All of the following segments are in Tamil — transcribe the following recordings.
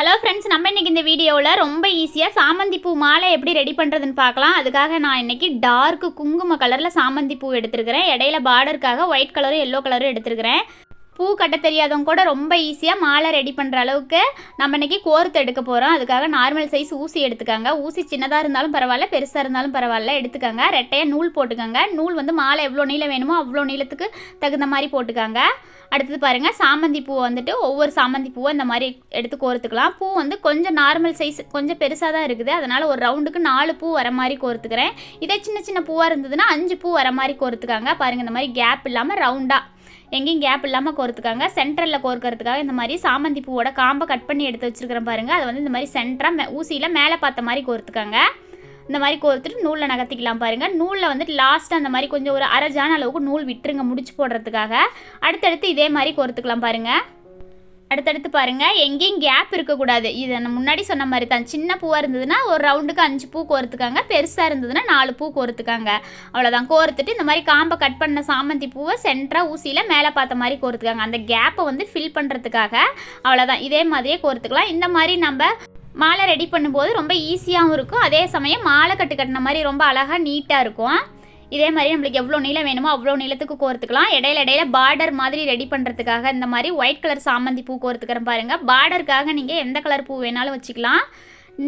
ஹலோ ஃப்ரெண்ட்ஸ் நம்ம இன்னைக்கு இந்த வீடியோவில் ரொம்ப ஈஸியாக சாமந்தி பூ மாலை எப்படி ரெடி பண்ணுறதுன்னு பார்க்கலாம். அதுக்காக நான் இன்னைக்கு டார்க் குங்கும கலரில் சாமந்தி பூ எடுத்திருக்கிறேன். இடையில பார்டருக்காக ஒயிட் கலரும் எல்லோ கலரும் எடுத்துருக்கிறேன். பூ கட்ட தெரியாதவங்க கூட ரொம்ப ஈஸியாக மாலை ரெடி பண்ணுற அளவுக்கு நம்ம இன்னைக்கு கோர்த்து எடுக்க போகிறோம் அதுக்காக நார்மல் சைஸ் ஊசி எடுத்துக்கோங்க. ஊசி சின்னதாக இருந்தாலும் பரவாயில்ல பெருசாக இருந்தாலும் பரவாயில்ல எடுத்துக்கோங்க. ரெட்டையாக நூல் போட்டுக்கோங்க. நூல் வந்து மாலை எவ்வளோ நீளம் வேணுமோ அவ்வளோ நீளத்துக்கு தகுந்த மாதிரி போட்டுக்கோங்க. அடுத்தது பாருங்கள் சாமந்தி பூ வந்துட்டு ஒவ்வொரு சாமந்தி பூவை இந்த மாதிரி எடுத்து கோர்த்துக்கலாம். பூ வந்து கொஞ்சம் நார்மல் சைஸ் கொஞ்சம் பெருசாக தான் இருக்குது. அதனால் ஒரு ரவுண்டுக்கு நாலு பூ வர மாதிரி கோர்த்துக்கிறேன். இதே சின்ன சின்ன பூவாக இருந்ததுன்னா அஞ்சு பூ வர மாதிரி கோர்த்துக்காங்க. பாருங்கள் இந்த மாதிரி கேப் இல்லாமல் ரவுண்டாக எங்கேயும் கேப் இல்லாமல் கோர்த்துக்காங்க. சென்டரில் கோர்க்கறதுக்காக இந்த மாதிரி சாமந்தி பூவோட காம்பை கட் பண்ணி எடுத்து வச்சிருக்கிறேன் பாருங்கள் அதை வந்து இந்த மாதிரி சென்டராக மே ஊசியில் மேலே பார்த்த மாதிரி கோர்த்துக்காங்க. இந்த மாதிரி கோர்த்துட்டு நூலில் நகர்த்திக்கலாம் பாருங்கள் நூலில் வந்துட்டு லாஸ்ட்டாக அந்த மாதிரி கொஞ்சம் ஒரு அரைஜான அளவுக்கு நூல் விட்டுருங்க முடிச்சு போடுறதுக்காக. அடுத்தடுத்து இதே மாதிரி கோர்த்துக்கலாம் பாருங்கள் அடுத்தடுத்து பாருங்கள் எங்கேயும் கேப் இருக்கக்கூடாது. இது நான் முன்னாடி சொன்ன மாதிரி தான் சின்ன பூவாக இருந்ததுன்னா ஒரு ரவுண்டுக்கு அஞ்சு பூ கோர்த்துக்காங்க. பெருசாக இருந்ததுன்னா நாலு பூ கோர்த்துக்காங்க. அவ்வளோதான் கோர்த்துட்டு இந்த மாதிரி காம்பை கட் பண்ண சாமந்தி பூவை சென்டராக ஊசியில் மேலே பார்த்த மாதிரி கோர்த்துக்காங்க. அந்த கேப்பை வந்து ஃபில் பண்ணுறதுக்காக அவ்வளோதான் இதே மாதிரியே கோர்த்துக்கலாம். இந்த மாதிரி நம்ம மாலை ரெடி பண்ணும்போது ரொம்ப ஈஸியாகவும் இருக்கும். அதே சமயம் மாலை கட்டு கட்டின மாதிரி ரொம்ப அழகாக நீட்டாக இருக்கும். இதே மாதிரி நம்மளுக்கு எவ்வளோ நீளம் வேணுமோ அவ்வளோ நீளத்துக்கு கோர்த்துக்கலாம் இடையில இடையில பார்டர் மாதிரி ரெடி பண்ணுறதுக்காக இந்த மாதிரி ஒயிட் கலர் சாமந்தி பூ கோர்த்துக்கிறேன் பாருங்கள் பார்டருக்காக நீங்கள் எந்த கலர் பூ வேணாலும் வச்சுக்கலாம்.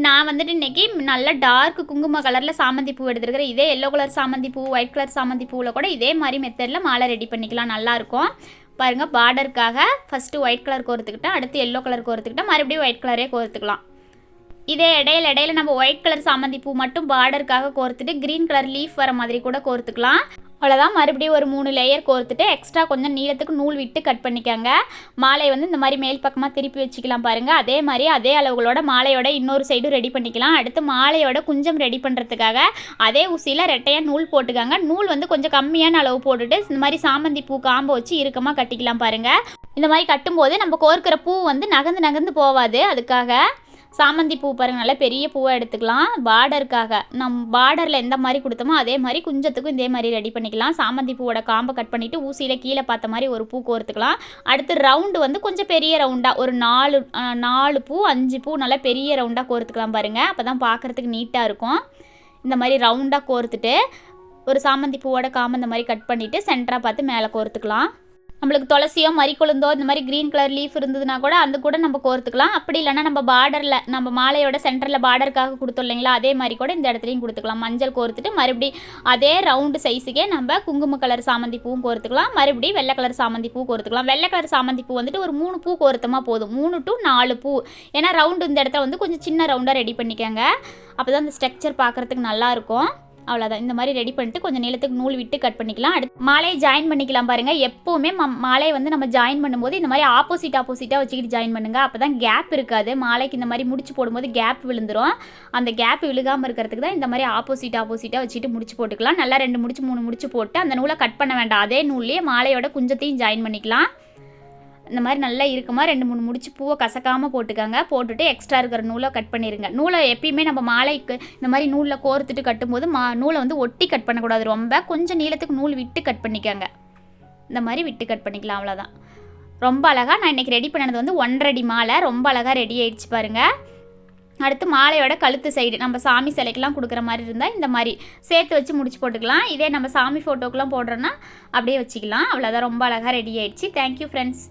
நான் வந்துட்டு இன்றைக்கி நல்ல டார்க் குங்கும கலரில் சாமந்தி பூ எடுத்துருக்கிறேன். இதே எல்லோ கலர் சாமந்தி பூ ஒயிட் கலர் சாமந்தி பூவில் கூட இதே மாதிரி மெத்தடில் மாலை ரெடி பண்ணிக்கலாம். நல்லாயிருக்கும் பாருங்கள் பார்டருக்காக ஃபஸ்ட்டு ஒயிட் கலர் கோர்த்துக்கிட்டேன். அடுத்து எல்லோ கலர் கோர்த்துக்கிட்டேன். மறுபடியும் ஒயிட் கலரே கோர்த்துக்கலாம். இதே இடையில இடையில நம்ம ஒயிட் கலர் சாமந்தி பூ மட்டும் பார்டருக்காக கோர்த்துட்டு க்ரீன் கலர் லீஃப் வர மாதிரி கூட கோர்த்துக்கலாம். அவ்வளோதான் மறுபடியும் ஒரு மூணு லேயர் கோர்த்துட்டு எக்ஸ்ட்ரா கொஞ்சம் நீளத்துக்கு நூல் விட்டு கட் பண்ணிக்கோங்க. மாலை வந்து இந்த மாதிரி மேல் பக்கமாக திருப்பி வச்சுக்கலாம் பாருங்கள் அதே மாதிரி அதே அளவுகளோட மாலையோட இன்னொரு சைடும் ரெடி பண்ணிக்கலாம். அடுத்து மாலையோட குஞ்சம் ரெடி பண்ணுறதுக்காக அதே ஊசியில் ரெட்டையாக நூல் போட்டுக்காங்க. நூல் வந்து கொஞ்சம் கம்மியான அளவு போட்டுட்டு இந்த மாதிரி சாமந்தி பூ காம்பை வச்சு இறுக்கமாக கட்டிக்கலாம் பாருங்கள் இந்த மாதிரி கட்டும்போது நம்ம கோர்க்கிற பூ வந்து நகர்ந்து நகர்ந்து போவாது அதுக்காக சாமந்தி பூ பாருங்க நல்லா பெரிய பூவாக எடுத்துக்கலாம். பார்டருக்காக நம் பார்டரில் எந்த மாதிரி கொடுத்தோமோ அதே மாதிரி குஞ்சத்துக்கும் இதே மாதிரி ரெடி பண்ணிக்கலாம். சாமந்தி பூவோட காம்பை கட் பண்ணிவிட்டு ஊசியில் கீழே பார்த்த மாதிரி ஒரு பூ கோர்த்துக்கலாம். அடுத்து ரவுண்டு வந்து கொஞ்சம் பெரிய ரவுண்டாக ஒரு நாலு நாலு பூ அஞ்சு பூ நல்லா பெரிய ரவுண்டாக கோர்த்துக்கலாம் பாருங்கள் அப்போ தான் பார்க்குறதுக்கு நீட்டாக இருக்கும். இந்த மாதிரி ரவுண்டாக கோர்த்துட்டு ஒரு சாமந்தி பூவோட காம்பை இந்த மாதிரி கட் பண்ணிவிட்டு சென்டராக பார்த்து மேலே கோர்த்துக்கலாம். நம்மளுக்கு துளசியோ மறிக்கொழுந்தோ இந்த மாதிரி க்ரீன் கலர் லீஃப் இருந்ததுன்னா கூட அந்த கூட நம்ம கோர்த்துக்கலாம். அப்படி இல்லைன்னா நம்ம பார்டரில் நம்ம மாலையோட சென்டரில் பார்டருக்காக கொடுத்தோம் இல்லைங்களா? அதே மாதிரி கூட இந்த இடத்துலையும் கொடுத்துக்கலாம். மஞ்சள் கோர்த்துட்டு மறுபடி அதே ரவுண்டு சைஸுக்கே நம்ம குங்கும கலர் சாமந்தி பூவும் கோர்த்துக்கலாம். மறுபடியும் வெள்ளை கலர் சாமந்தி பூ கோர்த்துக்கலாம். வெள்ளை கலர் சாமந்தி பூ வந்துட்டு ஒரு மூணு பூ கோர்த்தமாக போதும். மூணு டு நாலு பூ. ஏன்னா ரவுண்டு இந்த இடத்துல வந்து கொஞ்சம் சின்ன ரவுண்டாக ரெடி பண்ணிக்கோங்க. அப்போ தான் அந்த ஸ்ட்ரக்சர் பார்க்குறதுக்கு நல்லாயிருக்கும் அவ்வளோதான் இந்த மாதிரி ரெடி பண்ணிட்டு கொஞ்சம் நீளத்துக்கு நூல் விட்டு கட் பண்ணிக்கலாம். அடுத்து மாலையை ஜாயின் பண்ணிக்கலாம் பாருங்கள் எப்போவுமே மாலையை வந்து நம்ம ஜாயின் பண்ணும்போது இந்த மாதிரி ஆப்போசிட் ஆப்போசிட்டாக வச்சுக்கிட்டு ஜாயின் பண்ணுங்கள் அப்போ தான் கேப் இருக்காது. மாலைக்கு இந்த மாதிரி முடிச்சு போடும்போது கேப் விழுந்துடும் அந்த கேப் விழுகாமல் இருக்கிறதுக்கு தான் இந்த மாதிரி ஆப்போசிட் ஆப்போசிட்டாக வச்சுட்டு முடிச்சு போட்டுக்கலாம். நல்லா ரெண்டு முடிச்சு மூணு முடிச்சு போட்டு அந்த நூலை கட் பண்ண வேண்டாம். அதே நூல்லையே மாலையோட குஞ்சத்தையும் ஜாயின் பண்ணிக்கலாம். இந்த மாதிரி நல்லா இருக்குமா? ரெண்டு மூணு முடிச்சு பூவை கசக்காமல் போட்டுக்கோங்க. போட்டுட்டு எக்ஸ்ட்ரா இருக்கிற நூலை கட் பண்ணிடுங்க நூலை எப்பயுமே நம்ம மாலைக்கு இந்த மாதிரி நூலில் கோர்த்துட்டு கட்டும்போது மா நூலை வந்து ஒட்டி கட் பண்ணக்கூடாது. ரொம்ப கொஞ்சம் நீளத்துக்கு நூல் விட்டு கட் பண்ணிக்கோங்க. இந்த மாதிரி விட்டு கட் பண்ணிக்கலாம் அவ்வளோதான் ரொம்ப அழகாக நான் இன்றைக்கி ரெடி பண்ணது வந்து ஒன்றரை மாலை. ரொம்ப அழகாக ரெடி ஆயிடுச்சு பாருங்கள் அடுத்து மாலையோட கழுத்து சைடு நம்ம சாமி சிலைக்கெல்லாம் கொடுக்குற மாதிரி இருந்தால் இந்த மாதிரி சேர்த்து வச்சு முடிச்சு போட்டுக்கலாம். இதே நம்ம சாமி ஃபோட்டோக்கெலாம் போடுறோன்னா அப்படியே வச்சுக்கலாம். அவ்வளோதான் ரொம்ப அழகாக ரெடி ஆயிடுச்சு. Thank you friends